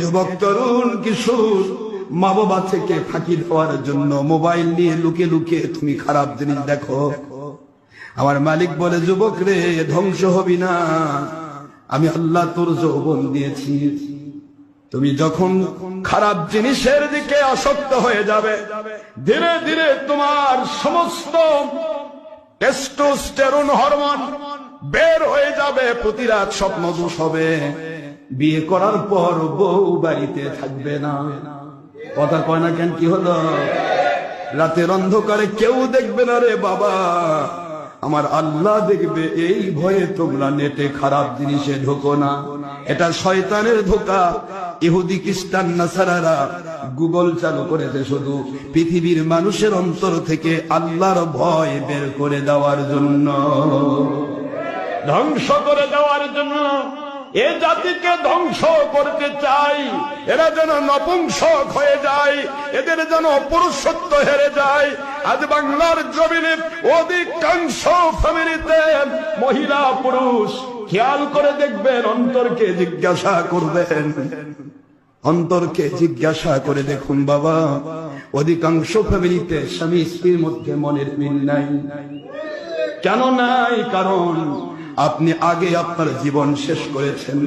যুবক তরুণ কিশোর মা বাবা থেকে ফাঁকি দেওয়ার জন্য মোবাইল নিয়ে লুকে লুকে তুমি খারাপ জিনিস দেখো। আমার মালিক বলে, যুবক রে, ধ্বংস হবি না। আমি আল্লাহ তোর যৌবন দিয়েছি। তুমি যখন খারাপ জিনিসের দিকে আসক্ত হয়ে যাবে, ধীরে ধীরে তোমার সমস্ত টেস্টোস্টেরন হরমোন বের হয়ে যাবে, প্রতিরাত স্বপ্ন দোষ হবে। বিয়ে করার পর বউ বাড়িতে থাকবে না। কথা কয় না কেন? কি হলো? রাতের অন্ধকারে কেউ দেখবে না রে বাবা। আমার আল্লাহ দেখবে, এই ভয়ে তোমরা নেটে খারাপ জিনিসে ঢোকো না। এটা শয়তানের ধোকা। ইহুদি, খ্রিস্টান, নাসারারা গুগল চালু করেছে শুধু। পৃথিবীর মানুষের অন্তর থেকে আল্লাহর ভয় বের করে দেওয়ার জন্য। ধ্বংস করে দেওয়ার জন্য। এ জাতিকে ধ্বংস করতে চাই। এরা যেন নপুংসক হয়ে যায়, এদের যেন পুরুষত্ব হেরে যায়। আজ বাংলার জমিনে অধিকাংশ ফ্যামিলিতে মহিলা, পুরুষ, খেয়াল করে দেখবেন, অন্তরকে জিজ্ঞাসা করবেন। অন্তরকে জিজ্ঞাসা করে দেখুন বাবা, অধিকাংশ ফ্যামিলিতে স্বামী স্ত্রীর মধ্যে মনের মিল নাই। কেন নাই? কারণ আপনি আগে আপনার জীবন শেষ করেছেন।